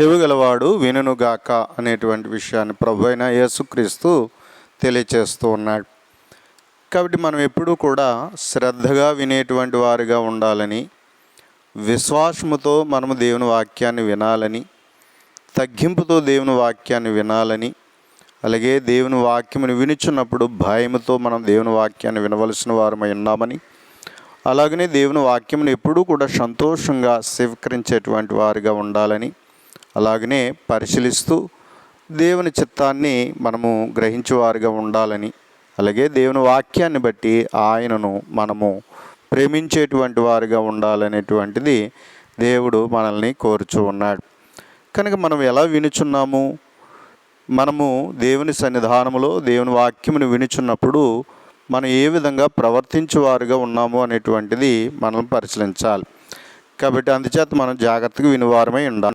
చెవిగలవాడు వినుగాక అనేటువంటి విషయాన్ని ప్రభు అయిన యేసుక్రీస్తు తెలియచేస్తూ ఉన్నాడు. కాబట్టి మనం ఎప్పుడూ కూడా శ్రద్ధగా వినేటువంటి వారిగా ఉండాలని విశ్వాసముతో మనము దేవుని వాక్యాన్ని వినాలని తగ్గింపుతో దేవుని వాక్యాన్ని వినాలని అలాగే దేవుని వాక్యమును వినుచున్నప్పుడు భయముతో మనం దేవుని వాక్యాన్ని వినవలసిన వారమై ఉన్నామని అలాగనే దేవుని వాక్యమును ఎప్పుడూ కూడా సంతోషంగా స్వీకరించేటువంటి వారిగా ఉండాలని అలాగనే పరిశీలిస్తూ దేవుని చిత్తాన్ని మనము గ్రహించేవారిగా ఉండాలని అలాగే దేవుని వాక్యాన్ని బట్టి ఆయనను మనము ప్రేమించేటువంటి వారిగా ఉండాలనేటువంటిది దేవుడు మనల్ని కోరుచూ ఉన్నాడు. కనుక మనం ఎలా వినుచున్నాము? మనము దేవుని సన్నిధానములో దేవుని వాక్యమును వినుచున్నప్పుడు మనం ఏ విధంగా ప్రవర్తించేవారుగా ఉన్నాము అనేటువంటిది మనం పరిశీలించాలి. కాబట్టి అందుచేత మనం జాగ్రత్తగా వినివారమై ఉండాలి.